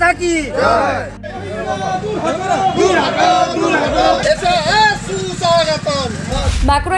মাতা কি?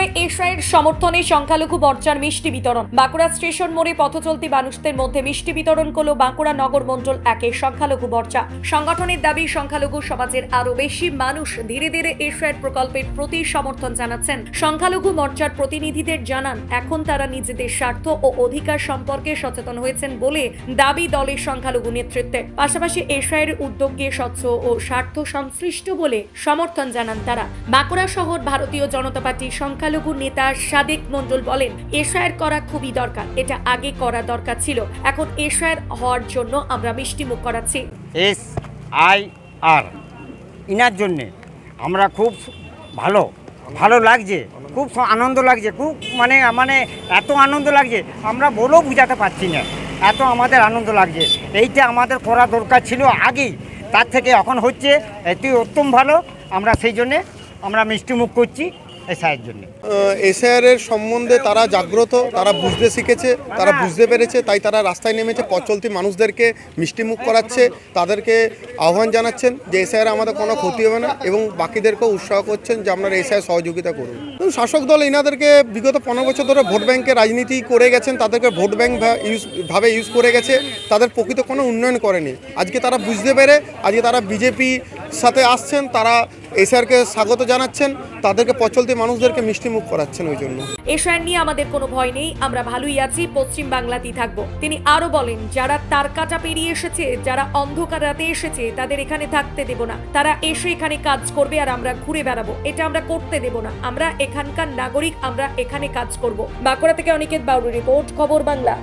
বাঁকুড়ায় এশায়ের সমর্থনে সংখ্যালঘু বর্চার মিষ্টি বিতরণ। বাঁকুড়া স্টেশন মোড়ে পথ চলতি মানুষদের মধ্যে মিষ্টি বিতরণ করল বাঁকুড়া নগর মণ্ডল একের সংখ্যালঘু বর্চা সংগঠনের দাবি, সংখ্যালঘু সমাজের আরও বেশি মানুষ ধীরে ধীরে এশায়ের প্রকল্পের প্রতি সমর্থন জানাচ্ছেন। সংখ্যালঘু মোর্চার প্রতিনিধিদের জানান, এখন তারা নিজেদের স্বার্থ ও অধিকার সম্পর্কে সচেতন হয়েছেন বলে দাবি দলের সংখ্যালঘু নেতৃত্বে পাশাপাশি এশায়ের উদ্যোগকে স্বচ্ছ ও স্বার্থ সংশ্লিষ্ট বলে সমর্থন জানান তারা। বাঁকুড়া শহর ভারতীয় জনতা পার্টির সংখ্যালঘু নেতা সাদেক মণ্ডল বলেন, এশায়ের করা খুবই দরকার। এটা আগে করা দরকার ছিল। এখন এশায়ের হওয়ার জন্য আমরা মিষ্টিমুখ করাচ্ছি। S I R. ইনার জন্যে আমরা খুব ভালো ভালো লাগছে, খুব আনন্দ লাগছে, খুব মানে মানে এত আনন্দ লাগছে, আমরা বলেও বোঝাতে পারছি না। এত আমাদের আনন্দ লাগছে। এইটা আমাদের করা দরকার ছিল আগেই। তার থেকে এখন হচ্ছে, এটি উত্তম ভালো। আমরা সেই জন্যে আমরা মিষ্টিমুখ করছি। এসআইয়ের জন্যে। এসআর এর সম্বন্ধে তারা জাগ্রত, তারা বুঝতে শিখেছে, তারা বুঝতে পেরেছে, তাই তারা রাস্তায় নেমেছে, পথ চলতি মানুষদেরকে মিষ্টিমুখ করাচ্ছে, তাদেরকে আহ্বান জানাচ্ছেন যে এসআর আমাদের কোনো ক্ষতি হবে না এবং বাকিদেরকেও উৎসাহ করছেন যে আপনারা এসআই সহযোগিতা করুন। শাসক দল এনাদেরকে বিগত পনেরো বছর ধরে ভোট ব্যাংকে রাজনীতি করে গেছেন, তাদেরকে ভোট ব্যাংক ইউজ ভাবে ইউজ করে গেছে, তাদের প্রকৃত কোনো উন্নয়ন করেনি। আজকে তারা বুঝতে পেরে, আজকে তারা বিজেপি সাথে আসছেন, তারা এসআরকে স্বাগত জানাচ্ছেন, তাদেরকে পচলতি মানুষদেরকে মিষ্টিমুখ করাচ্ছেন ওই জন্য। এশায়ার নিয়ে আমাদের কোনো ভয় নেই, আমরা ভালোই আছি, পশ্চিম বাংলাতেই থাকব। তিনি আরও বলেন, যারা তার কাটা পেরিয়ে এসেছে, যারা অন্ধকার রাতে এসেছে, তাদের এখানে থাকতে দেব না। তারা এসে এখানে কাজ করবে আর আমরা ঘুরে বেড়াবো। এটা আমরা করতে দেব না। আমরা এখানকার নাগরিক, আমরা এখানে কাজ করব। বাঁকুড়া থেকে অনিকেত বাউরি রিপোর্ট, খবর বাংলা।